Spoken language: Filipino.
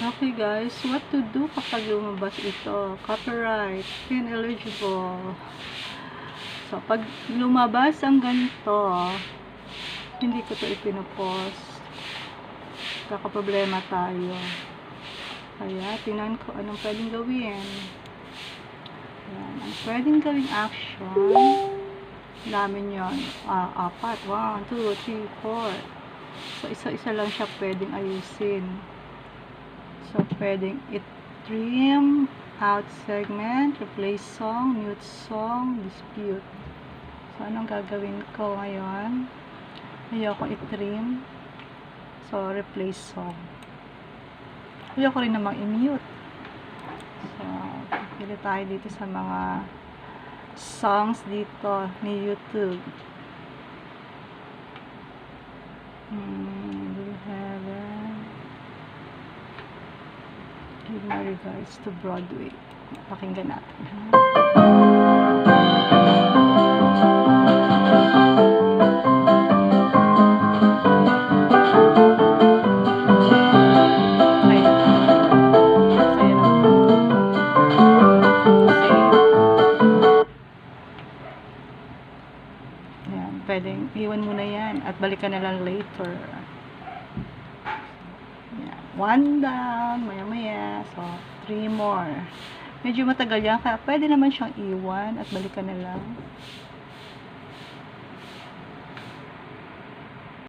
Okay guys, what to do kapag lumabas ito? Copyright, pin eligible. So, pag lumabas ang ganito, hindi ko to ipinopost. Kakaproblema tayo. Kaya, tingnan ko anong pwedeng gawin. Ayan, ang pwedeng gawing action, namin yon ah, apat. 1, 2, 3, 4. So, isa-isa lang siya pwedeng ayusin. So, pwedeng i-trim out segment, replace song, mute song, dispute. So, anong gagawin ko ngayon? Ayoko i-trim. So, replace song. Ayoko rin namang i-mute. So, pili tayo dito sa mga songs dito ni YouTube. Hmm, Give my regards to Broadway. Pakinggan natin. Ayan. Pwedeng iwan mo na yan at balikan na later. One down, maya maya. So, three more. Medyo matagal yan, kaya pwede naman siyang iwan at balikan na lang.